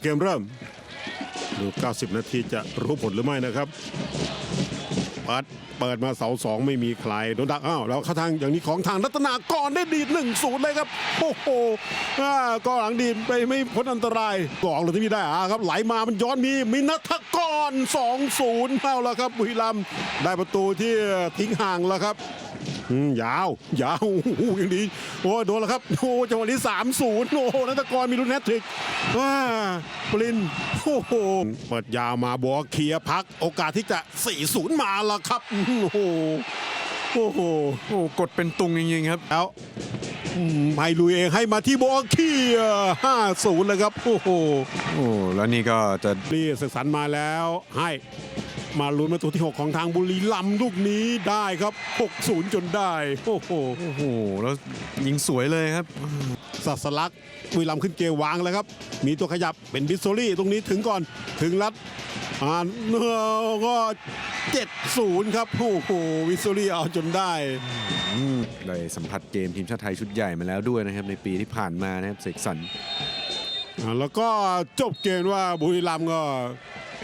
เกมเริ่มดู 90 นาทีจะรู้ผลหรือไม่นะครับ เปิดเปิดมาเสาสองไม่มีใครโดนดักอ้าวแล้วเข้าทางอย่างนี้ของทางรัตนากรได้ดีดหนึ่งศูนย์เลยครับโอ้โหก็หลังดีไปไม่พ้นอันตรายกองเลยที่มีได้อ่าครับไหลมามันย้อนมีมินัทกร2 0เอาแล้วครับบุรีรัมย์ได้ประตูที่ทิ้งห่างแล้วครับอืมยาวยาวอย่างดีโอ้โดนแล้วครับโอ้จังหวะนี้3 0โอ้โหนัทกรมีลุ้นแฮตทริกว้าปรินโอ้โหเปิดยาวมาบัวเคลียร์พัก โอกาสที่จะ4-0มาแล้วครับโอ้โหโอ้โหโอ้กดเป็นตุงจริงๆครับแล้วอืมให้ลุยเองให้มาที่บัวเคลียร์5-0เลยครับโอ้โหโอ้แล้วนี่ก็จะรีศึกสันมาแล้วให้มาลุ้นประตูที่ 6 ของทางบุรีรัมย์ลูกนี้ได้ครับ 6-0 จนได้ โอ้โห โอ้โห แล้วยิงสวยเลยครับ สัสลักษณ์บุรีรัมย์ขึ้นเกมวางแล้วครับ มีตัวขยับเป็นบิสโซลี่ตรงนี้ถึงก่อนถึงรัดอ่าเนื้อก็7-0ครับโอ้โหวิสโซลี่เอาจนได้อืมได้สัมผัสเกมทีมชาติไทยชุดใหญ่มาแล้วด้วยนะครับ ในปีที่ผ่านมานะครับเสกสรรอ่าแล้วก็จบเกมว่าบุรีรัมย์ก็